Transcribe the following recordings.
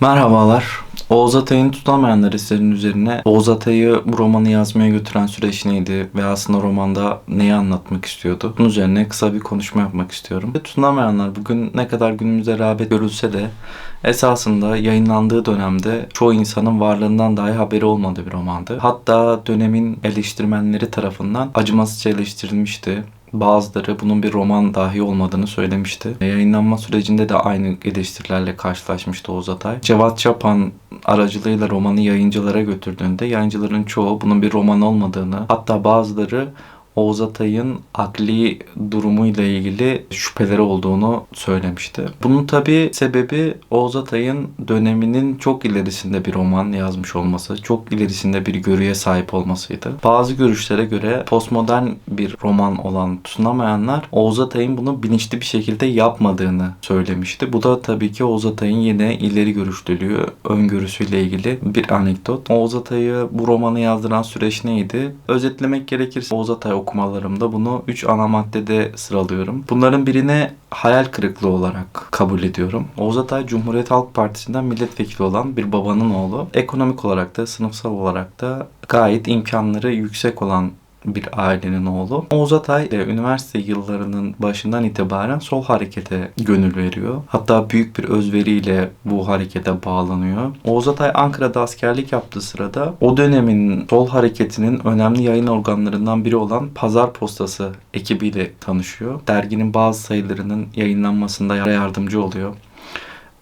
Merhabalar. Oğuz Atay'ın Tutamayanlar eserinin üzerine Oğuz Atay'ı bu romanı yazmaya götüren süreç neydi ve aslında romanda neyi anlatmak istiyordu? Bunun üzerine kısa bir konuşma yapmak istiyorum. Tutunamayanlar bugün ne kadar günümüzde rağbet görülse de esasında yayınlandığı dönemde çoğu insanın varlığından dahi haberi olmadığı bir romandı. Hatta dönemin eleştirmenleri tarafından acımasızca eleştirilmişti. Bazıları bunun bir roman dahi olmadığını söylemişti. Yayınlanma sürecinde de aynı eleştirilerle karşılaşmıştı Oğuz Atay. Cevat Çapan aracılığıyla romanı yayıncılara götürdüğünde yayıncıların çoğu bunun bir roman olmadığını hatta bazıları Oğuz Atay'ın akli durumuyla ilgili şüpheleri olduğunu söylemişti. Bunun tabi sebebi Oğuz Atay'ın döneminin çok ilerisinde bir roman yazmış olması, çok ilerisinde bir görüye sahip olmasıydı. Bazı görüşlere göre postmodern bir roman olan Tutunamayanlar Oğuz Atay'ın bunu bilinçli bir şekilde yapmadığını söylemişti. Bu da tabii ki Oğuz Atay'ın yine ileri görüşlülüğü, öngörüsüyle ilgili bir anekdot. Oğuz Atay'ı bu romanı yazdıran süreç neydi? Özetlemek gerekirse Oğuz Atay okumalarımda bunu 3 ana maddede sıralıyorum. Bunların birine hayal kırıklığı olarak kabul ediyorum. Oğuz Atay Cumhuriyet Halk Partisi'nden milletvekili olan bir babanın oğlu. Ekonomik olarak da sınıfsal olarak da gayet imkanları yüksek olan bir ailenin oğlu. Oğuz Atay de üniversite yıllarının başından itibaren sol harekete gönül veriyor. Hatta büyük bir özveriyle bu harekete bağlanıyor. Oğuz Atay Ankara'da askerlik yaptığı sırada o dönemin sol hareketinin önemli yayın organlarından biri olan Pazar Postası ekibiyle tanışıyor. Derginin bazı sayılarının yayınlanmasında yardımcı oluyor.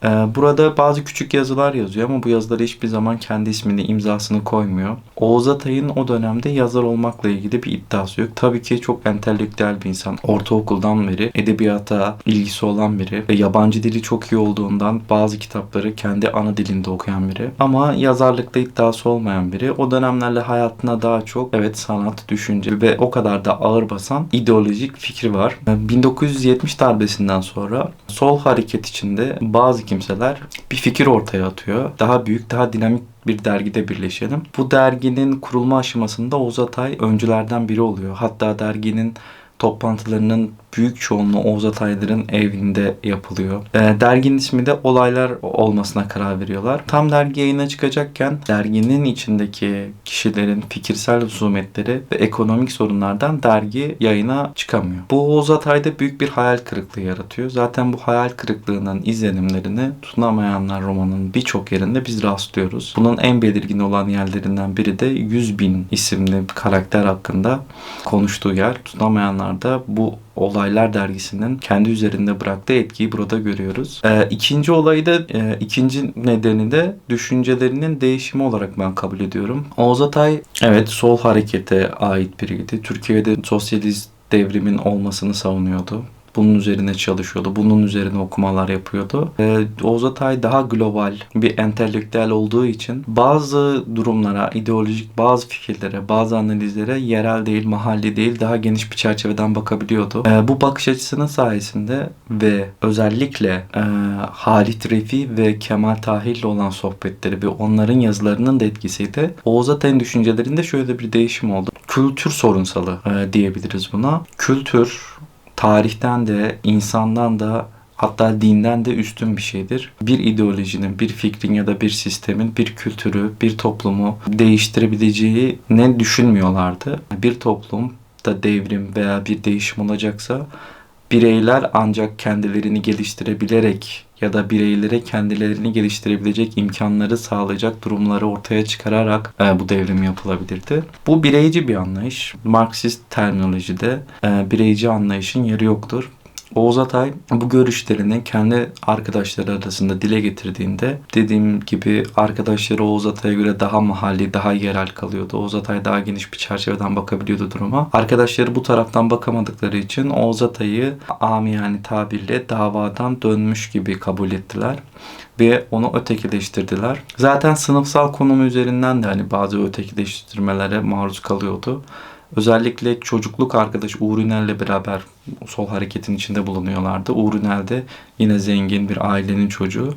Ee, burada bazı küçük yazılar yazıyor ama bu yazılara hiçbir zaman kendi ismini, imzasını koymuyor. Oğuz Atay'ın o dönemde yazar olmakla ilgili bir iddiası yok. Tabii ki çok entelektüel bir insan. Ortaokuldan beri edebiyata ilgisi olan biri ve yabancı dili çok iyi olduğundan bazı kitapları kendi ana dilinde okuyan biri. Ama yazarlıkta iddiası olmayan biri. O dönemlerle hayatına daha çok evet sanat, düşünce ve o kadar da ağır basan ideolojik fikri var. 1970 darbesinden sonra sol hareket içinde bazı kimseler bir fikir ortaya atıyor. Daha büyük, daha dinamik bir dergide birleşelim. Bu derginin kurulma aşamasında Oğuz Atay öncülerden biri oluyor. Hatta derginin toplantılarının büyük çoğunluğu Oğuz Ataylar'ın evinde yapılıyor. E, derginin ismi de Olaylar olmasına karar veriyorlar. Tam dergi yayına çıkacakken derginin içindeki kişilerin fikirsel husumetleri ve ekonomik sorunlardan dergi yayına çıkamıyor. Bu Oğuz Atay'da büyük bir hayal kırıklığı yaratıyor. Zaten bu hayal kırıklığının izlenimlerini Tutunamayanlar romanının birçok yerinde biz rastlıyoruz. Bunun en belirgin olan yerlerinden biri de 100 bin isimli karakter hakkında konuştuğu yer. Tutunamayanlarda bu Olaylar dergisinin kendi üzerinde bıraktığı etkiyi burada görüyoruz. Ee, ikinci olayı da e, ikinci nedeni de düşüncelerinin değişimi olarak ben kabul ediyorum. Oğuz Atay evet sol harekete ait biriydi. Türkiye'de sosyalist devrimin olmasını savunuyordu bunun üzerine çalışıyordu. Bunun üzerine okumalar yapıyordu. Ee, Oğuz Atay daha global bir entelektüel olduğu için bazı durumlara, ideolojik bazı fikirlere, bazı analizlere yerel değil, mahalli değil daha geniş bir çerçeveden bakabiliyordu. Ee, bu bakış açısının sayesinde ve özellikle e, Halit Refi ve Kemal Tahir'le olan sohbetleri ve onların yazılarının da etkisiyle Oğuz Atay'ın düşüncelerinde şöyle bir değişim oldu. Kültür sorunsalı e, diyebiliriz buna. Kültür tarihten de insandan da hatta dinden de üstün bir şeydir. Bir ideolojinin, bir fikrin ya da bir sistemin bir kültürü, bir toplumu değiştirebileceği ne düşünmüyorlardı. Bir toplum da devrim veya bir değişim olacaksa bireyler ancak kendilerini geliştirebilerek ya da bireylere kendilerini geliştirebilecek imkanları sağlayacak durumları ortaya çıkararak e, bu devrim yapılabilirdi. Bu bireyci bir anlayış. Marksist terminolojide e, bireyci anlayışın yeri yoktur. Oğuz Atay bu görüşlerini kendi arkadaşları arasında dile getirdiğinde dediğim gibi arkadaşları Oğuz Atay'a göre daha mahalli, daha yerel kalıyordu. Oğuz Atay daha geniş bir çerçeveden bakabiliyordu duruma. Arkadaşları bu taraftan bakamadıkları için Oğuz Atay'ı amiyane tabirle davadan dönmüş gibi kabul ettiler ve onu ötekileştirdiler. Zaten sınıfsal konumu üzerinden de hani bazı ötekileştirmelere maruz kalıyordu. Özellikle çocukluk arkadaş Uğur Ünel'le beraber sol hareketin içinde bulunuyorlardı. Uğur Ünel de yine zengin bir ailenin çocuğu.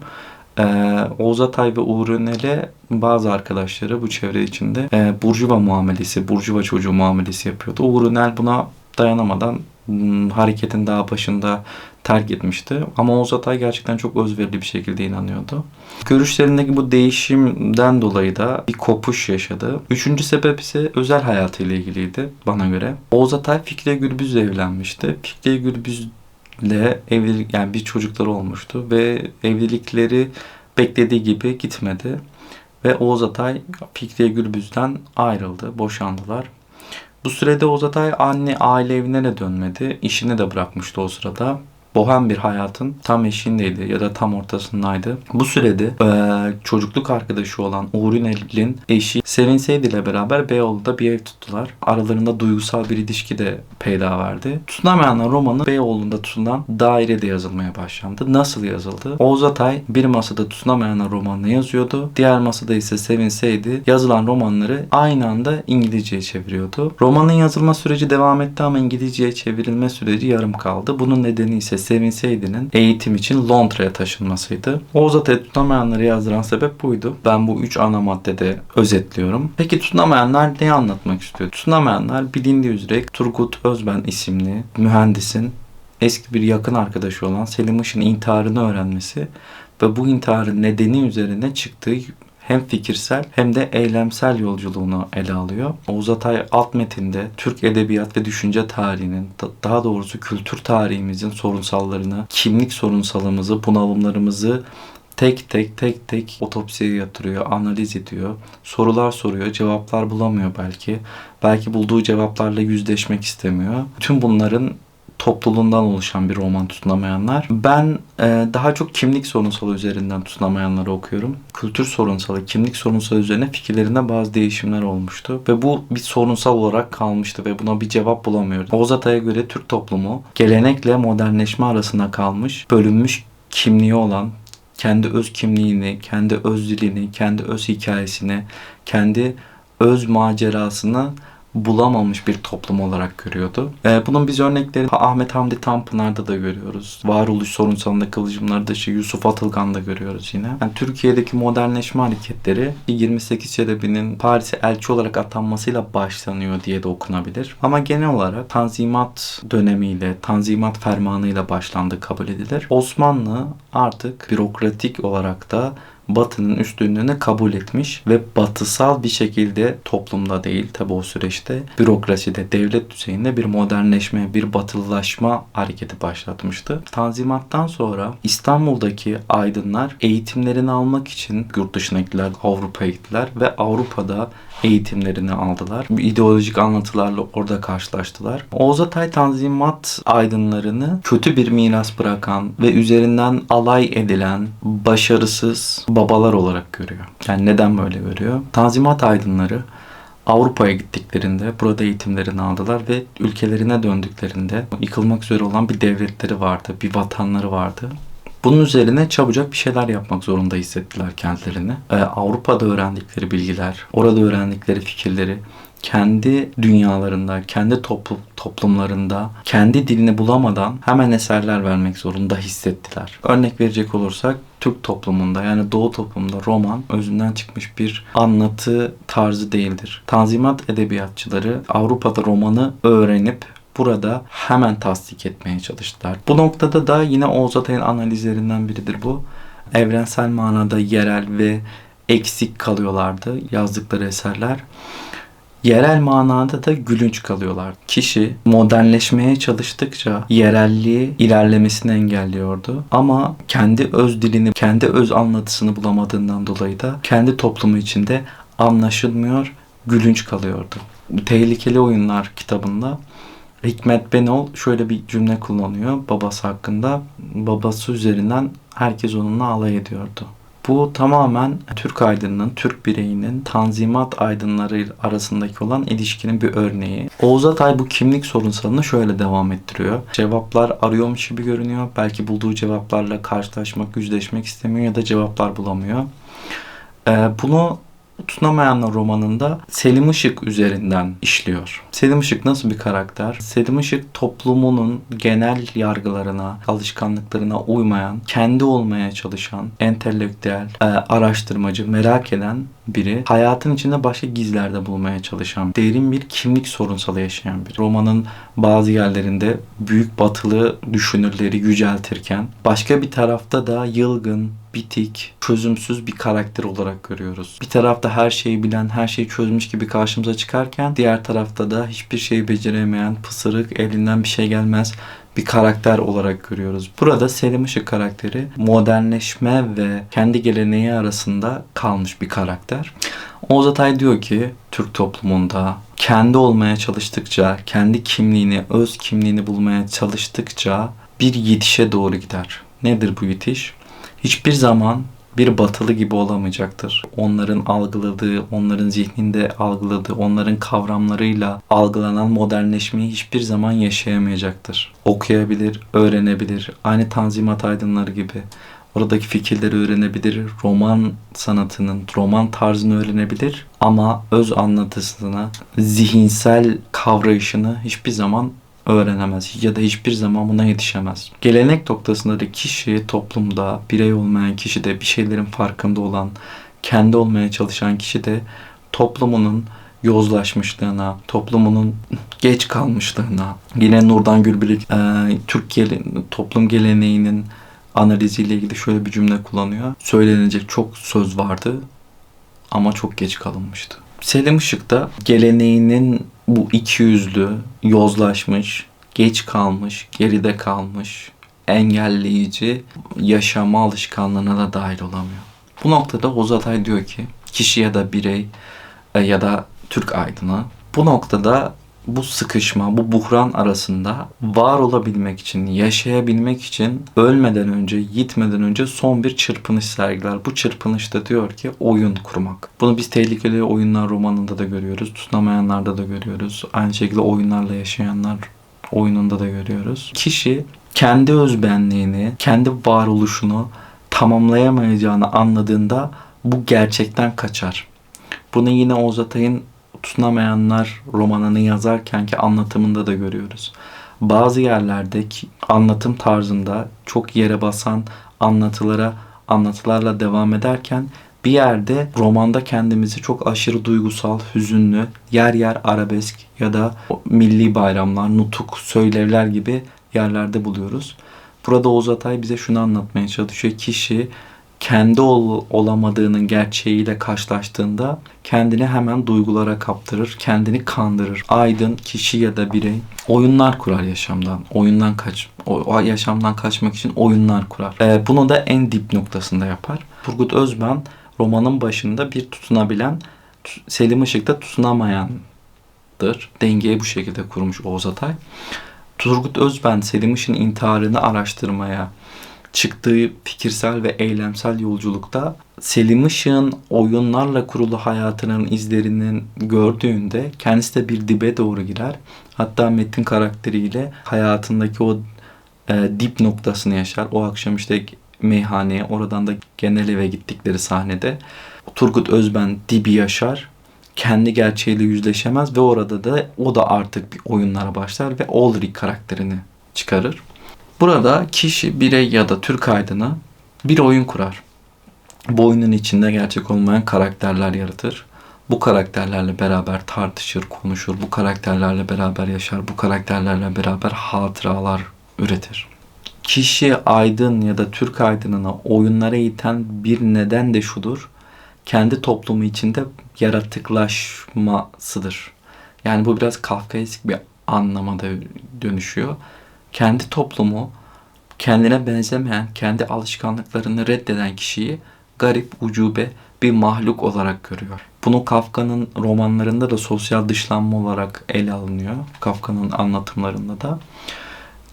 Ee, Oğuz Atay ve Uğur Ünel'e bazı arkadaşları bu çevre içinde e, burjuva muamelesi, burjuva çocuğu muamelesi yapıyordu. Uğur Ünel buna dayanamadan hmm, hareketin daha başında terk etmişti. Ama Oğuz Atay gerçekten çok özverili bir şekilde inanıyordu. Görüşlerindeki bu değişimden dolayı da bir kopuş yaşadı. Üçüncü sebep ise özel hayatıyla ilgiliydi bana göre. Oğuz Atay Fikriye Gürbüz'le evlenmişti. Fikriye Gürbüz'le evlilik yani bir çocukları olmuştu ve evlilikleri beklediği gibi gitmedi. Ve Oğuz Atay Fikriye Gürbüz'den ayrıldı, boşandılar. Bu sürede Oğuz Atay anne aile evine de dönmedi. İşini de bırakmıştı o sırada bohem bir hayatın tam eşiğindeydi ya da tam ortasındaydı. Bu sürede e, çocukluk arkadaşı olan Uğur Ünal'in eşi Sevin Seydi ile beraber Beyoğlu'da bir ev tuttular. Aralarında duygusal bir ilişki de peyda verdi. Tutunamayanlar romanı Beyoğlu'nda tutulan dairede yazılmaya başlandı. Nasıl yazıldı? Oğuz Atay bir masada Tutunamayanlar romanını yazıyordu. Diğer masada ise Sevin Seydi yazılan romanları aynı anda İngilizceye çeviriyordu. Romanın yazılma süreci devam etti ama İngilizceye çevrilme süreci yarım kaldı. Bunun nedeni ise Sevin Seydi'nin eğitim için Londra'ya taşınmasıydı. Oğuz Atay tutunamayanları yazdıran sebep buydu. Ben bu üç ana maddede özetliyorum. Peki tutunamayanlar neyi anlatmak istiyor? Tutunamayanlar bilindiği üzere Turgut Özben isimli mühendisin eski bir yakın arkadaşı olan Selim Işın intiharını öğrenmesi ve bu intiharın nedeni üzerine çıktığı hem fikirsel hem de eylemsel yolculuğunu ele alıyor. Oğuz Atay alt metinde Türk edebiyat ve düşünce tarihinin daha doğrusu kültür tarihimizin sorunsallarını, kimlik sorunsalımızı, bunalımlarımızı tek tek tek tek otopsiye yatırıyor, analiz ediyor. Sorular soruyor, cevaplar bulamıyor belki. Belki bulduğu cevaplarla yüzleşmek istemiyor. Tüm bunların topluluğundan oluşan bir roman tutunamayanlar. Ben e, daha çok kimlik sorunsalı üzerinden tutunamayanları okuyorum. Kültür sorunsalı, kimlik sorunsalı üzerine fikirlerinde bazı değişimler olmuştu. Ve bu bir sorunsal olarak kalmıştı ve buna bir cevap bulamıyordu. Oğuz Atay'a göre Türk toplumu gelenekle modernleşme arasında kalmış, bölünmüş kimliği olan, kendi öz kimliğini, kendi öz dilini, kendi öz hikayesini, kendi öz macerasını bulamamış bir toplum olarak görüyordu. E, bunun biz örnekleri Ahmet Hamdi Tanpınar'da da görüyoruz. Varoluş sorunsalında kılıcımlarda işte Yusuf Atılgan'da görüyoruz yine. Yani Türkiye'deki modernleşme hareketleri 28 Çelebi'nin Paris'e elçi olarak atanmasıyla başlanıyor diye de okunabilir. Ama genel olarak Tanzimat dönemiyle, Tanzimat fermanıyla başlandı kabul edilir. Osmanlı artık bürokratik olarak da Batı'nın üstünlüğünü kabul etmiş ve batısal bir şekilde toplumda değil tabi o süreçte bürokraside, devlet düzeyinde bir modernleşme, bir batılılaşma hareketi başlatmıştı. Tanzimattan sonra İstanbul'daki aydınlar eğitimlerini almak için yurt dışına gittiler, Avrupa'ya gittiler ve Avrupa'da eğitimlerini aldılar. İdeolojik anlatılarla orada karşılaştılar. Oğuz Atay Tanzimat aydınlarını kötü bir miras bırakan ve üzerinden alay edilen, başarısız babalar olarak görüyor. Yani neden böyle görüyor? Tanzimat aydınları Avrupa'ya gittiklerinde burada eğitimlerini aldılar ve ülkelerine döndüklerinde yıkılmak üzere olan bir devletleri vardı, bir vatanları vardı. Bunun üzerine çabucak bir şeyler yapmak zorunda hissettiler kendilerini. Ee, Avrupa'da öğrendikleri bilgiler, orada öğrendikleri fikirleri kendi dünyalarında, kendi toplu, toplumlarında, kendi dilini bulamadan hemen eserler vermek zorunda hissettiler. Örnek verecek olursak Türk toplumunda yani Doğu toplumunda roman özünden çıkmış bir anlatı tarzı değildir. Tanzimat edebiyatçıları Avrupa'da romanı öğrenip burada hemen tasdik etmeye çalıştılar. Bu noktada da yine Oğuz Atay'ın analizlerinden biridir bu. Evrensel manada yerel ve eksik kalıyorlardı yazdıkları eserler. Yerel manada da gülünç kalıyorlar. Kişi modernleşmeye çalıştıkça yerelliği ilerlemesini engelliyordu. Ama kendi öz dilini, kendi öz anlatısını bulamadığından dolayı da kendi toplumu içinde anlaşılmıyor, gülünç kalıyordu. Tehlikeli Oyunlar kitabında Hikmet Benol şöyle bir cümle kullanıyor babası hakkında. Babası üzerinden herkes onunla alay ediyordu. Bu tamamen Türk aydınının, Türk bireyinin tanzimat aydınları arasındaki olan ilişkinin bir örneği. Oğuz Atay bu kimlik sorunsalını şöyle devam ettiriyor. Cevaplar arıyormuş gibi görünüyor. Belki bulduğu cevaplarla karşılaşmak, yüzleşmek istemiyor ya da cevaplar bulamıyor. Ee, bunu Tutunamayanlar romanında Selim Işık üzerinden işliyor. Selim Işık nasıl bir karakter? Selim Işık toplumunun genel yargılarına, alışkanlıklarına uymayan, kendi olmaya çalışan, entelektüel, e, araştırmacı, merak eden biri. Hayatın içinde başka gizlerde bulmaya çalışan, derin bir kimlik sorunsalı yaşayan biri. Romanın bazı yerlerinde büyük batılı düşünürleri yüceltirken başka bir tarafta da yılgın, bitik, çözümsüz bir karakter olarak görüyoruz. Bir tarafta her şeyi bilen, her şeyi çözmüş gibi karşımıza çıkarken diğer tarafta da hiçbir şeyi beceremeyen, pısırık, elinden bir şey gelmez bir karakter olarak görüyoruz. Burada Selim Işık karakteri modernleşme ve kendi geleneği arasında kalmış bir karakter. Oğuz Atay diyor ki Türk toplumunda kendi olmaya çalıştıkça, kendi kimliğini, öz kimliğini bulmaya çalıştıkça bir yitişe doğru gider. Nedir bu yitiş? Hiçbir zaman bir batılı gibi olamayacaktır. Onların algıladığı, onların zihninde algıladığı, onların kavramlarıyla algılanan modernleşmeyi hiçbir zaman yaşayamayacaktır. Okuyabilir, öğrenebilir. Aynı Tanzimat aydınları gibi. Oradaki fikirleri öğrenebilir, roman sanatının, roman tarzını öğrenebilir ama öz anlatısını, zihinsel kavrayışını hiçbir zaman öğrenemez ya da hiçbir zaman buna yetişemez. Gelenek noktasında da kişi toplumda birey olmayan kişi de bir şeylerin farkında olan, kendi olmaya çalışan kişi de toplumunun yozlaşmışlığına, toplumunun geç kalmışlığına, yine Nurdan Gülbirik e, Türk gele, toplum geleneğinin analiziyle ilgili şöyle bir cümle kullanıyor. Söylenecek çok söz vardı ama çok geç kalınmıştı. Selim Işık da geleneğinin bu iki yüzlü, yozlaşmış, geç kalmış, geride kalmış, engelleyici yaşama alışkanlığına da dahil olamıyor. Bu noktada Ozatay diyor ki kişi ya da birey e, ya da Türk aydını bu noktada bu sıkışma, bu buhran arasında var olabilmek için, yaşayabilmek için ölmeden önce, gitmeden önce son bir çırpınış sergiler. Bu çırpınışta diyor ki oyun kurmak. Bunu biz tehlikeli oyunlar romanında da görüyoruz. Tutunamayanlarda da görüyoruz. Aynı şekilde oyunlarla yaşayanlar oyununda da görüyoruz. Kişi kendi özbenliğini, kendi varoluşunu tamamlayamayacağını anladığında bu gerçekten kaçar. Bunu yine Oğuz Atay'ın tutunamayanlar romanını yazarkenki anlatımında da görüyoruz. Bazı yerlerdeki anlatım tarzında çok yere basan anlatılara anlatılarla devam ederken bir yerde romanda kendimizi çok aşırı duygusal, hüzünlü, yer yer arabesk ya da milli bayramlar, nutuk, söylevler gibi yerlerde buluyoruz. Burada Oğuz Atay bize şunu anlatmaya çalışıyor. Kişi kendi ol, olamadığının gerçeğiyle karşılaştığında kendini hemen duygulara kaptırır, kendini kandırır. Aydın kişi ya da birey oyunlar kurar yaşamdan. Oyundan kaç, o, yaşamdan kaçmak için oyunlar kurar. Ee, bunu da en dip noktasında yapar. Turgut Özben romanın başında bir tutunabilen, Selim Işık'ta tutunamayandır. Dengeyi bu şekilde kurmuş Oğuz Atay. Turgut Özben Selim Işık'ın intiharını araştırmaya çıktığı fikirsel ve eylemsel yolculukta Selim Işık'ın oyunlarla kurulu hayatının izlerinin gördüğünde kendisi de bir dibe doğru girer. Hatta Metin karakteriyle hayatındaki o e, dip noktasını yaşar. O akşam işte meyhaneye oradan da genel eve gittikleri sahnede Turgut Özben dibi yaşar. Kendi gerçeğiyle yüzleşemez ve orada da o da artık bir oyunlara başlar ve Ulrich karakterini çıkarır. Burada kişi, birey ya da Türk aydını bir oyun kurar. Bu oyunun içinde gerçek olmayan karakterler yaratır. Bu karakterlerle beraber tartışır, konuşur. Bu karakterlerle beraber yaşar. Bu karakterlerle beraber hatıralar üretir. Kişi aydın ya da Türk aydınına oyunlara iten bir neden de şudur. Kendi toplumu içinde yaratıklaşmasıdır. Yani bu biraz Kafkaesk bir anlamada dönüşüyor kendi toplumu kendine benzemeyen, kendi alışkanlıklarını reddeden kişiyi garip, ucube bir mahluk olarak görüyor. Bunu Kafka'nın romanlarında da sosyal dışlanma olarak ele alınıyor. Kafka'nın anlatımlarında da.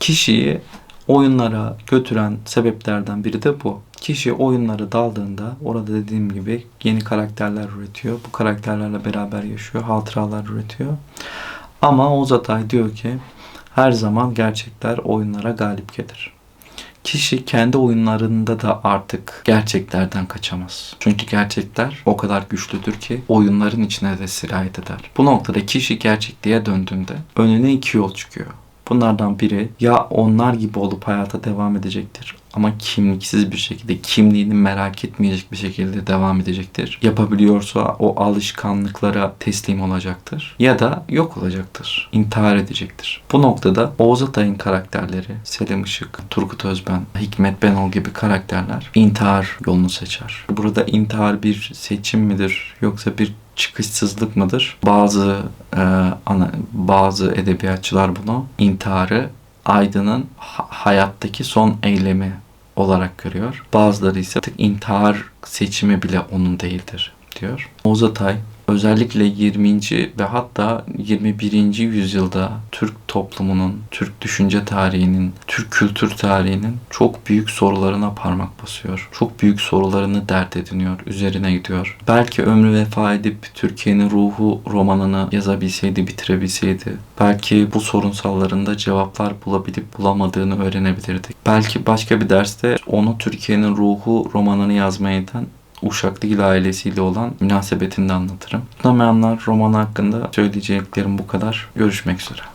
Kişiyi oyunlara götüren sebeplerden biri de bu. Kişi oyunlara daldığında orada dediğim gibi yeni karakterler üretiyor. Bu karakterlerle beraber yaşıyor. Hatıralar üretiyor. Ama Oğuz Atay diyor ki her zaman gerçekler oyunlara galip gelir. Kişi kendi oyunlarında da artık gerçeklerden kaçamaz. Çünkü gerçekler o kadar güçlüdür ki oyunların içine de sirayet eder. Bu noktada kişi gerçekliğe döndüğünde önüne iki yol çıkıyor. Bunlardan biri ya onlar gibi olup hayata devam edecektir ama kimliksiz bir şekilde kimliğini merak etmeyecek bir şekilde devam edecektir. Yapabiliyorsa o alışkanlıklara teslim olacaktır. Ya da yok olacaktır. İntihar edecektir. Bu noktada Oğuz Atay'ın karakterleri Selim Işık, Turgut Özben, Hikmet Benol gibi karakterler intihar yolunu seçer. Burada intihar bir seçim midir yoksa bir çıkışsızlık mıdır? Bazı e, ana, bazı edebiyatçılar bunu intiharı Aydın'ın ha- hayattaki son eylemi olarak görüyor. Bazıları ise intihar seçimi bile onun değildir diyor. Oğuz Atay özellikle 20. ve hatta 21. yüzyılda Türk toplumunun, Türk düşünce tarihinin, Türk kültür tarihinin çok büyük sorularına parmak basıyor. Çok büyük sorularını dert ediniyor, üzerine gidiyor. Belki ömrü vefa edip Türkiye'nin ruhu romanını yazabilseydi, bitirebilseydi, belki bu sorunsallarında cevaplar bulabilip bulamadığını öğrenebilirdik. Belki başka bir derste onu Türkiye'nin ruhu romanını yazmaya iten Uşaklıgil ailesiyle olan münasebetini de anlatırım. Tutamayanlar roman hakkında söyleyeceklerim bu kadar. Görüşmek üzere.